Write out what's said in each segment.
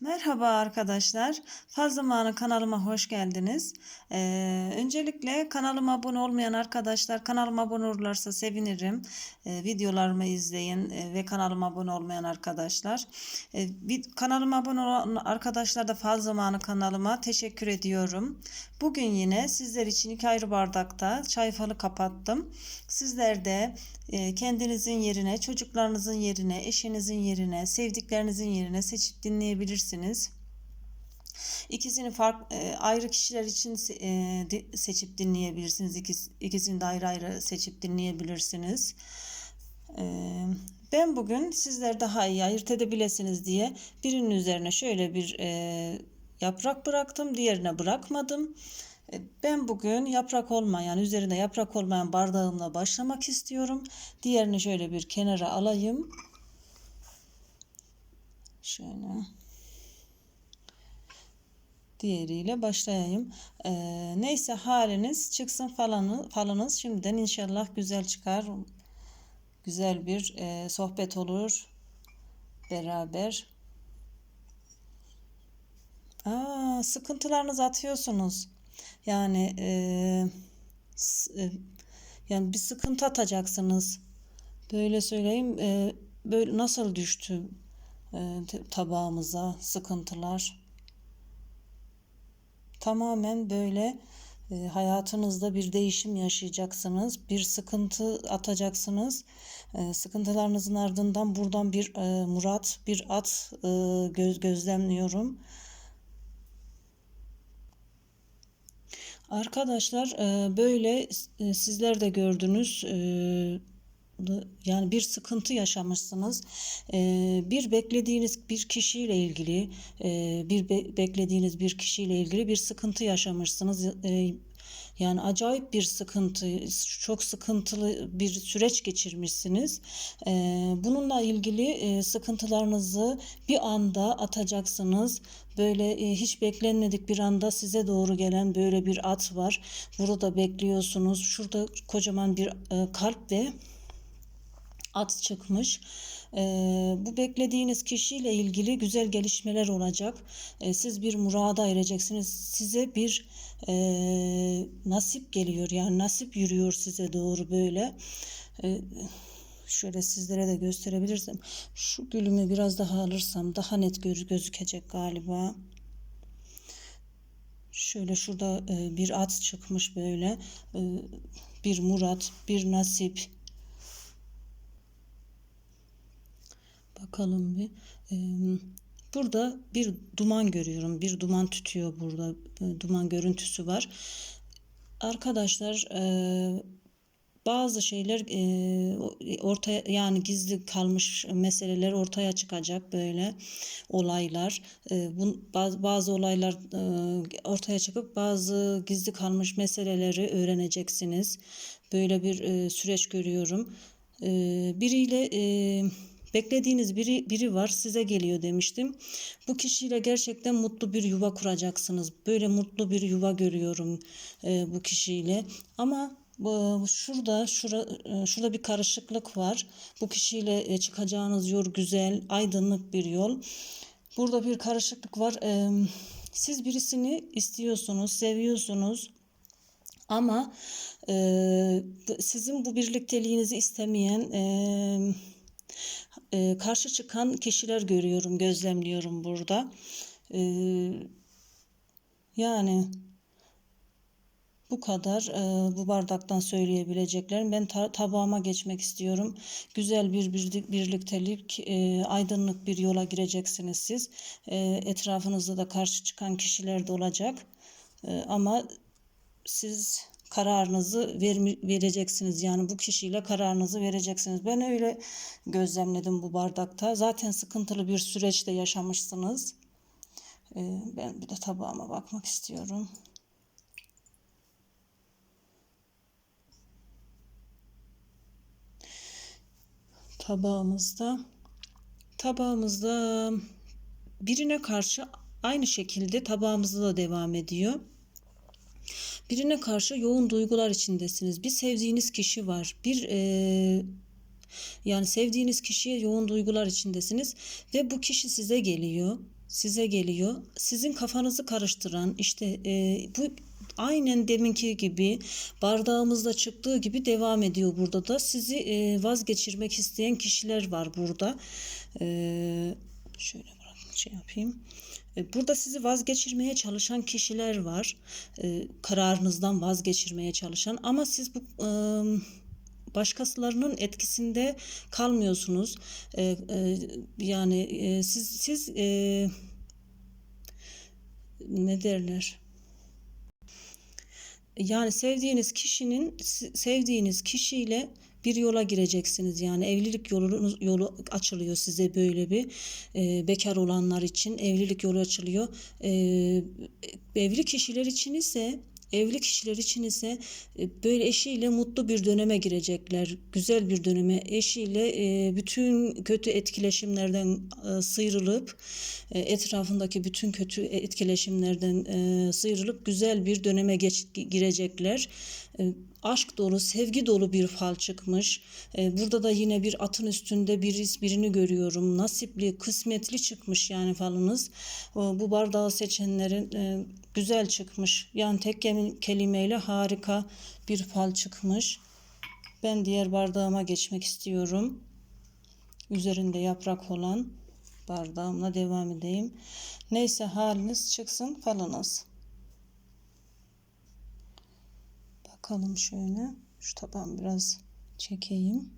Merhaba arkadaşlar. Faz Zamanı kanalıma hoş geldiniz. Ee, öncelikle kanalıma abone olmayan arkadaşlar kanalıma abone olurlarsa sevinirim. Ee, videolarımı izleyin e, ve kanalıma abone olmayan arkadaşlar. Ee, vid- kanalıma abone olan arkadaşlar da Faz Zamanı kanalıma teşekkür ediyorum. Bugün yine sizler için iki ayrı bardakta çay falı kapattım. Sizler de e, kendinizin yerine, çocuklarınızın yerine, eşinizin yerine, sevdiklerinizin yerine seçip dinleyebilirsiniz. İkisini fark e, ayrı kişiler için e, seçip dinleyebilirsiniz. İkis, ikisini de ayrı ayrı seçip dinleyebilirsiniz. E, ben bugün sizler daha iyi ayırt edebilirsiniz diye birinin üzerine şöyle bir yaprak bıraktım, diğerine bırakmadım. Ben bugün yaprak olmayan, üzerinde yaprak olmayan bardağımla başlamak istiyorum. Diğerini şöyle bir kenara alayım. Şöyle. Diğeriyle başlayayım. Ee, neyse haliniz çıksın falanı, falınız şimdiden inşallah güzel çıkar. Güzel bir e, sohbet olur beraber. Aa, sıkıntılarınızı atıyorsunuz. Yani e, e, yani bir sıkıntı atacaksınız. Böyle söyleyeyim. e, böyle nasıl düştü e, tabağımıza sıkıntılar? Tamamen böyle e, hayatınızda bir değişim yaşayacaksınız. Bir sıkıntı atacaksınız. E, sıkıntılarınızın ardından buradan bir e, murat, bir at e, göz, gözlemliyorum. Arkadaşlar e, böyle e, sizler de gördünüz. E, yani bir sıkıntı yaşamışsınız. E, bir beklediğiniz bir kişiyle ilgili, e, bir be- beklediğiniz bir kişiyle ilgili bir sıkıntı yaşamışsınız. E, yani acayip bir sıkıntı, çok sıkıntılı bir süreç geçirmişsiniz. E, bununla ilgili e, sıkıntılarınızı bir anda atacaksınız. Böyle hiç beklenmedik bir anda size doğru gelen böyle bir at var. Burada bekliyorsunuz. Şurada kocaman bir kalp ve at çıkmış. Ee, bu beklediğiniz kişiyle ilgili güzel gelişmeler olacak. Ee, siz bir murada ereceksiniz. Size bir e, nasip geliyor. Yani nasip yürüyor size doğru böyle. Ee, şöyle sizlere de gösterebilirsem. Şu gülümü biraz daha alırsam daha net gör- gözükecek galiba. Şöyle şurada e, bir at çıkmış böyle. E, bir murat, bir nasip. Bakalım bir. Burada bir duman görüyorum. Bir duman tütüyor burada. Duman görüntüsü var. Arkadaşlar bazı şeyler ortaya yani gizli kalmış meseleler ortaya çıkacak böyle olaylar. Bazı, olaylar ortaya çıkıp bazı gizli kalmış meseleleri öğreneceksiniz. Böyle bir süreç görüyorum. Biriyle Beklediğiniz biri, biri var size geliyor demiştim. Bu kişiyle gerçekten mutlu bir yuva kuracaksınız. Böyle mutlu bir yuva görüyorum e, bu kişiyle. Ama bu, şurada şura, e, şurada bir karışıklık var. Bu kişiyle e, çıkacağınız yol güzel, aydınlık bir yol. Burada bir karışıklık var. E, siz birisini istiyorsunuz, seviyorsunuz. Ama e, sizin bu birlikteliğinizi istemeyen e, karşı çıkan kişiler görüyorum, gözlemliyorum burada. E, yani bu kadar e, bu bardaktan söyleyebileceklerim. Ben ta- tabağıma geçmek istiyorum. Güzel bir birlik- birliktelik, e, aydınlık bir yola gireceksiniz siz. E, etrafınızda da karşı çıkan kişiler de olacak. E, ama siz kararınızı vermi- vereceksiniz. Yani bu kişiyle kararınızı vereceksiniz. Ben öyle gözlemledim bu bardakta. Zaten sıkıntılı bir süreçte yaşamışsınız. Ee, ben bir de tabağıma bakmak istiyorum. Tabağımızda tabağımızda birine karşı aynı şekilde tabağımızda da devam ediyor. Birine karşı yoğun duygular içindesiniz. Bir sevdiğiniz kişi var. Bir e, yani sevdiğiniz kişiye yoğun duygular içindesiniz ve bu kişi size geliyor. size geliyor. Sizin kafanızı karıştıran işte e, bu aynen deminki gibi bardağımızda çıktığı gibi devam ediyor burada da. Sizi e, vazgeçirmek isteyen kişiler var burada. E, şöyle şey yapayım. E, Burada sizi vazgeçirmeye çalışan kişiler var. E, kararınızdan vazgeçirmeye çalışan ama siz bu e, başkasılarının etkisinde kalmıyorsunuz. Yani siz siz ne derler? Yani sevdiğiniz kişinin sevdiğiniz kişiyle bir yola gireceksiniz. Yani evlilik yolu, yolu açılıyor size böyle bir e, bekar olanlar için evlilik yolu açılıyor. E, evli kişiler için ise Evli kişiler için ise e, böyle eşiyle mutlu bir döneme girecekler. Güzel bir döneme eşiyle e, bütün kötü etkileşimlerden e, sıyrılıp etrafındaki bütün kötü etkileşimlerden sıyrılıp güzel bir döneme geç, girecekler aşk dolu, sevgi dolu bir fal çıkmış. Burada da yine bir atın üstünde bir birini görüyorum. Nasipli, kısmetli çıkmış yani falınız. Bu bardağı seçenlerin güzel çıkmış. Yani tek kelimeyle harika bir fal çıkmış. Ben diğer bardağıma geçmek istiyorum. Üzerinde yaprak olan bardağımla devam edeyim. Neyse haliniz çıksın falınız. Bakalım şöyle. Şu taban biraz çekeyim.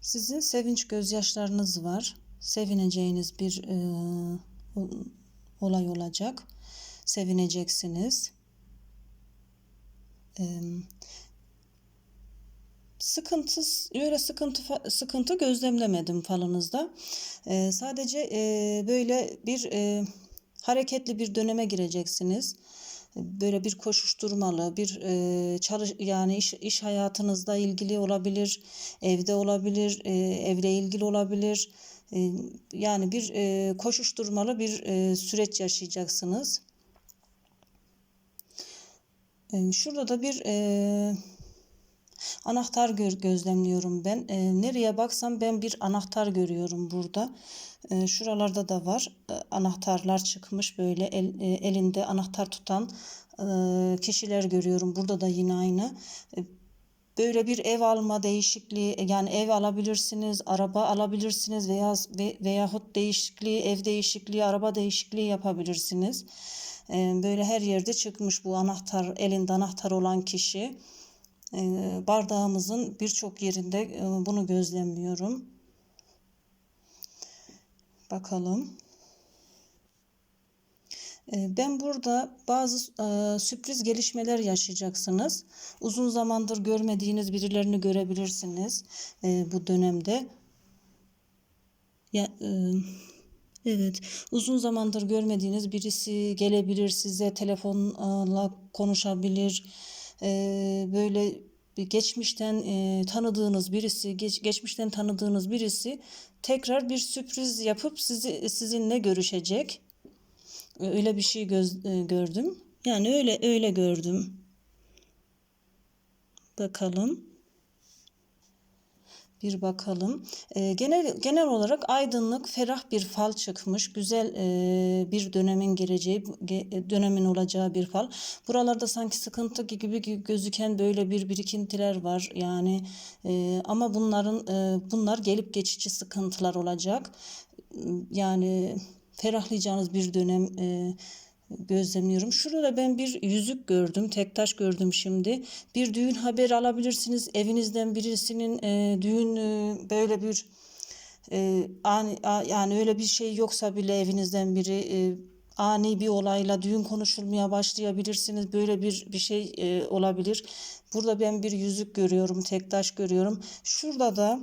Sizin sevinç gözyaşlarınız var. Sevineceğiniz bir e, olay olacak. Sevineceksiniz. E, sıkıntı öyle sıkıntı sıkıntı gözlemlemedim falınızda. E, sadece e, böyle bir e, hareketli bir döneme gireceksiniz. Böyle bir koşuşturmalı, bir e, çalış yani iş, iş hayatınızda ilgili olabilir, evde olabilir, e, evle ilgili olabilir. E, yani bir e, koşuşturmalı bir e, süreç yaşayacaksınız. E, şurada da bir e, anahtar gö gözlemliyorum ben. E, nereye baksam ben bir anahtar görüyorum burada. E, şuralarda da var. E, anahtarlar çıkmış böyle el, e, elinde anahtar tutan e, kişiler görüyorum. Burada da yine aynı. E, böyle bir ev alma değişikliği yani ev alabilirsiniz, araba alabilirsiniz veya ve, veyahut değişikliği, ev değişikliği, araba değişikliği yapabilirsiniz. E, böyle her yerde çıkmış bu anahtar, elinde anahtar olan kişi. E, bardağımızın birçok yerinde e, bunu gözlemliyorum. Bakalım. Ee, ben burada bazı e, sürpriz gelişmeler yaşayacaksınız. Uzun zamandır görmediğiniz birilerini görebilirsiniz e, bu dönemde. E, evet, uzun zamandır görmediğiniz birisi gelebilir size telefonla konuşabilir. Böyle geçmişten e, tanıdığınız birisi, geç, geçmişten tanıdığınız birisi tekrar bir sürpriz yapıp sizi sizinle görüşecek. Öyle bir şey göz, e, gördüm. Yani öyle öyle gördüm. Bakalım bir bakalım. E, genel genel olarak aydınlık, ferah bir fal çıkmış. Güzel e, bir dönemin geleceği, dönemin olacağı bir fal. Buralarda sanki sıkıntı gibi gözüken böyle bir birikintiler var. Yani e, ama bunların e, bunlar gelip geçici sıkıntılar olacak. Yani ferahlayacağınız bir dönem e, gözlemliyorum. Şurada ben bir yüzük gördüm. Tek taş gördüm şimdi. Bir düğün haberi alabilirsiniz. Evinizden birisinin e, düğün e, böyle bir e, ani, a, yani öyle bir şey yoksa bile evinizden biri e, ani bir olayla düğün konuşulmaya başlayabilirsiniz. Böyle bir bir şey e, olabilir. Burada ben bir yüzük görüyorum. Tek taş görüyorum. Şurada da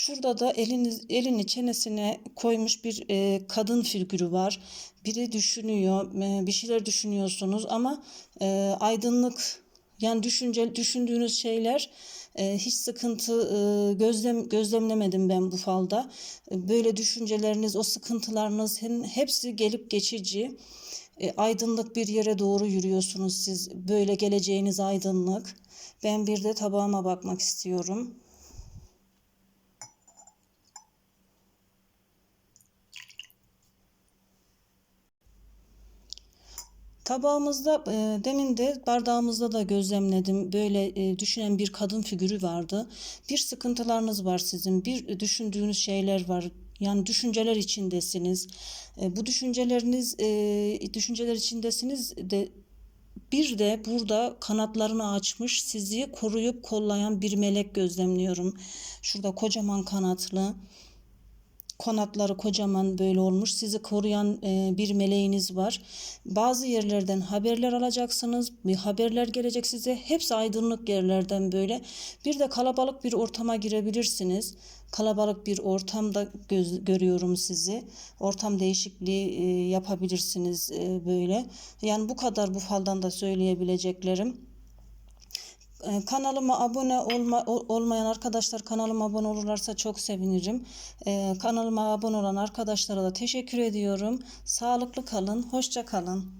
Şurada da elini, elini çenesine koymuş bir e, kadın figürü var. Biri düşünüyor, e, bir şeyler düşünüyorsunuz ama e, aydınlık yani düşünce düşündüğünüz şeyler e, hiç sıkıntı e, gözlem gözlemlemedim ben bu falda. E, böyle düşünceleriniz, o sıkıntılarınız hepsi gelip geçici. E, aydınlık bir yere doğru yürüyorsunuz siz. Böyle geleceğiniz aydınlık. Ben bir de tabağıma bakmak istiyorum. Tabağımızda e, demin de bardağımızda da gözlemledim. Böyle e, düşünen bir kadın figürü vardı. Bir sıkıntılarınız var sizin. Bir düşündüğünüz şeyler var. Yani düşünceler içindesiniz. E, bu düşünceleriniz e, düşünceler içindesiniz de bir de burada kanatlarını açmış sizi koruyup kollayan bir melek gözlemliyorum. Şurada kocaman kanatlı kanatları kocaman böyle olmuş. Sizi koruyan e, bir meleğiniz var. Bazı yerlerden haberler alacaksınız. Bir haberler gelecek size. Hepsi aydınlık yerlerden böyle. Bir de kalabalık bir ortama girebilirsiniz. Kalabalık bir ortamda göz, görüyorum sizi. Ortam değişikliği e, yapabilirsiniz e, böyle. Yani bu kadar bu faldan da söyleyebileceklerim. Ee, Kanalıma abone olma, ol- olmayan arkadaşlar kanalıma abone olurlarsa çok sevinirim. Ee, Kanalıma abone olan arkadaşlara da teşekkür ediyorum. Sağlıklı kalın, hoşça kalın.